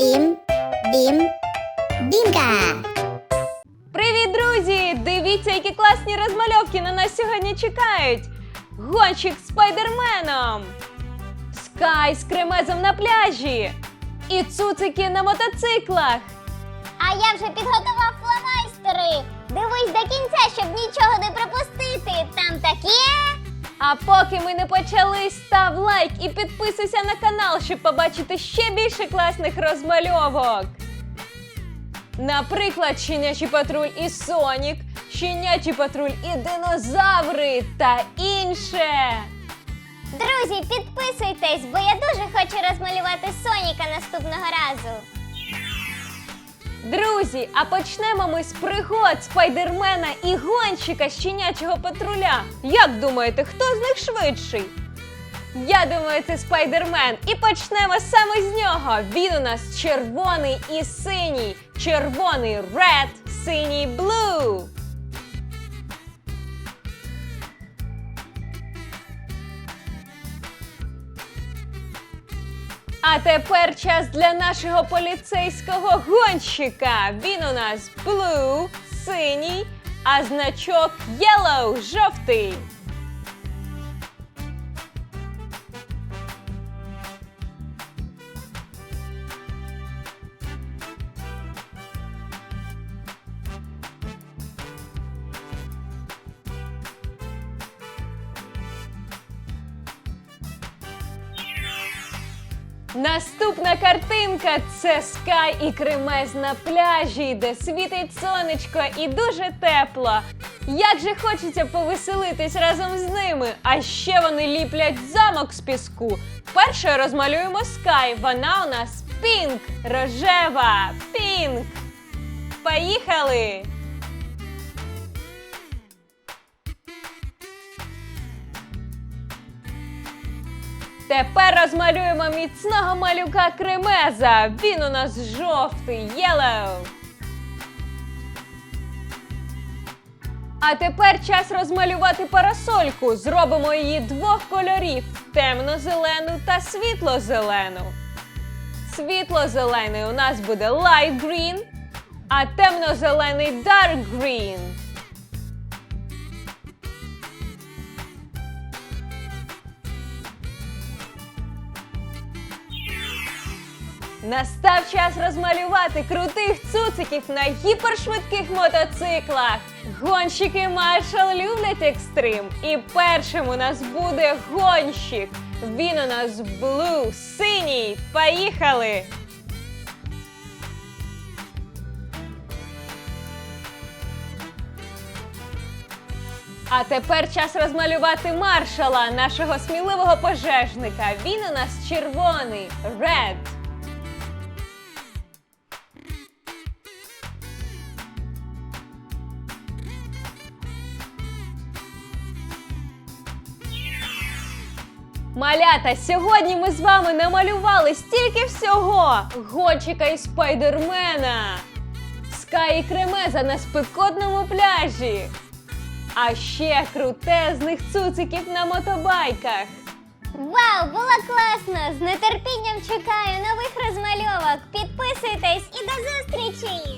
Бім, бім, бімка. Привіт, друзі! Дивіться, які класні розмальовки на нас сьогодні чекають. Гонщик з спайдерменом, Скай з кремезом на пляжі і цуцики на мотоциклах. А я вже підготував фломайстери. Дивись до кінця, щоб нічого А поки ми не почали, став лайк і підписуйся на канал, щоб побачити ще більше класних розмальовок. Наприклад, щенячий патруль і Сонік, щенячий патруль і динозаври та інше. Друзі, підписуйтесь, бо я дуже хочу розмалювати Соніка наступного разу. Друзі, а почнемо ми з пригод спайдермена і гонщика щенячого патруля. Як думаєте, хто з них швидший? Я думаю, це спайдермен. І почнемо саме з нього. Він у нас червоний і синій. Червоний ред, синій А тепер час для нашого поліцейського гонщика. Він у нас blue, синій, а значок yellow, жовтий. Наступна картинка це скай і кремез на пляжі, де світить сонечко і дуже тепло. Як же хочеться повеселитись разом з ними. А ще вони ліплять замок з піску. Першою розмалюємо скай. Вона у нас пінк, рожева, пінк. Поїхали! Тепер розмалюємо міцного малюка кремеза. Він у нас жовтий, yellow. А тепер час розмалювати парасольку. Зробимо її двох кольорів: темно-зелену та світло-зелену. Світло-зелений у нас буде light green, а темно-зелений dark green. Настав час розмалювати крутих цуциків на гіпершвидких мотоциклах. Гонщики Маршал люблять екстрим. І першим у нас буде гонщик. Він у нас блу, синій. Поїхали! А тепер час розмалювати маршала, нашого сміливого пожежника. Він у нас червоний, red. Малята, сьогодні ми з вами намалювали стільки всього: гонщика і спайдермена, скай і кремеза на спекотному пляжі. А ще крутезних цуциків на мотобайках. Вау, було класно! З нетерпінням чекаю нових розмальовок. Підписуйтесь і до зустрічі!